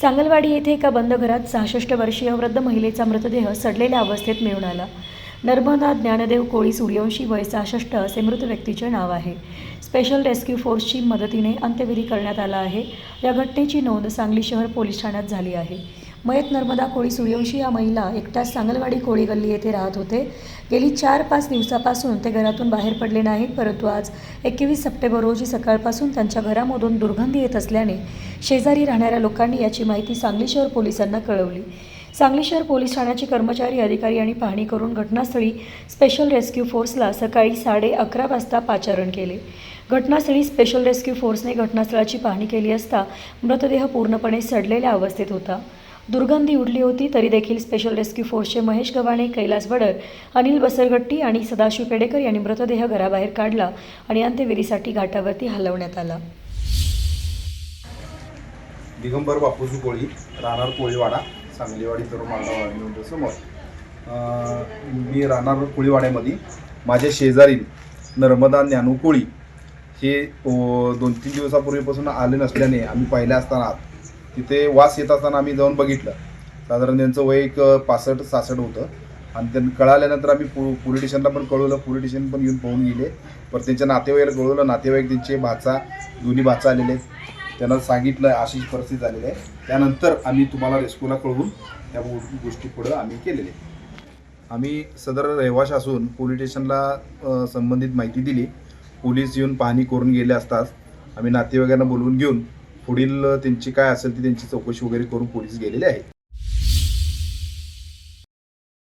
सांगलवाडी येथे एका बंद घरात सहासष्ट वर्षीय वृद्ध महिलेचा मृतदेह सडलेल्या अवस्थेत मिळून आला. नर्मदा ज्ञानदेव कोळी सूर्यवंशी वय सहासष्ट असे मृत व्यक्तीचे नाव आहे. स्पेशल रेस्क्यू फोर्सची मदतीने अंत्यविधी करण्यात आला आहे. या घटनेची नोंद सांगली शहर पोलीस ठाण्यात झाली आहे. मयत नर्मदा कोळी सूर्यवंशी या महिला एकट्याच सांगलवाडी कोळी गल्ली येथे राहत होते. गेली चार पाच दिवसापासून ते घरातून बाहेर पडले नाहीत परंतु आज एकवीस सप्टेंबर रोजी सकाळपासून त्यांच्या घरामधून दुर्गंधी येत असल्याने शेजारी राहणाऱ्या लोकांनी याची माहिती सांगली शहर पोलिसांना कळवली. सांगली शहर पोलीस ठाण्याचे कर्मचारी अधिकारी आणि पाहणी करून घटनास्थळी स्पेशल रेस्क्यू फोर्सला सकाळी साडे अकरा वाजता पाचारण केले. घटनास्थळी स्पेशल रेस्क्यू फोर्सने घटनास्थळाची पाहणी केली असता मृतदेह पूर्णपणे सडलेल्या अवस्थेत होता. दुर्गंधी उडली होती तरी देखील स्पेशल रेस्क्यू फोर्सचे महेश गव्हाणे कैलास बडर अनिल बसरगट्टी आणि सदाशिव पेडेकर यांनी मृतदेह घराबाहेर काढला आणि अंत्यविधीसाठी घाटावरती हलवण्यात आला. दिगंबर बापूजी कोळी राहणार कोळीवाडा सांगलीवाडी तर मालगाव मी राहणार कोळीवाड्यामध्ये. माझ्या शेजारी नर्मदा ज्ञानू कोळी हे दोन तीन दिवसापूर्वीपासून आले नसल्याने आम्ही पाहिल्या असताना तिथे वास येत असताना आम्ही जाऊन बघितलं. साधारण त्यांचं वय एक पासष्ट सासष्ट होतं. आणि त्यांना कळाल्यानंतर आम्ही पो पोलीस स्टेशनला पण कळवलं. पोलीस स्टेशन पण येऊन पाहून गेले. पर त्यांच्या नातेवाईकाला कळवलं. नातेवाईक त्यांचे भाचा दोन्ही भाचा आलेले आहेत. त्यांना सांगितलं अशी परिस्थिती झालेली आहे. त्यानंतर आम्ही तुम्हाला रेस्क्यूला कळवून त्या गोष्टी पुढं आम्ही केलेले. आम्ही सदर रहिवाश असून पोलीस स्टेशनला संबंधित माहिती दिली. पोलीस येऊन पाहणी करून गेले असताच आम्ही नातेवाईकांना बोलवून घेऊन पुढील त्यांची काय असेल ती त्यांची चौकशी वगैरे करून पोलीस गेलेले आहेत.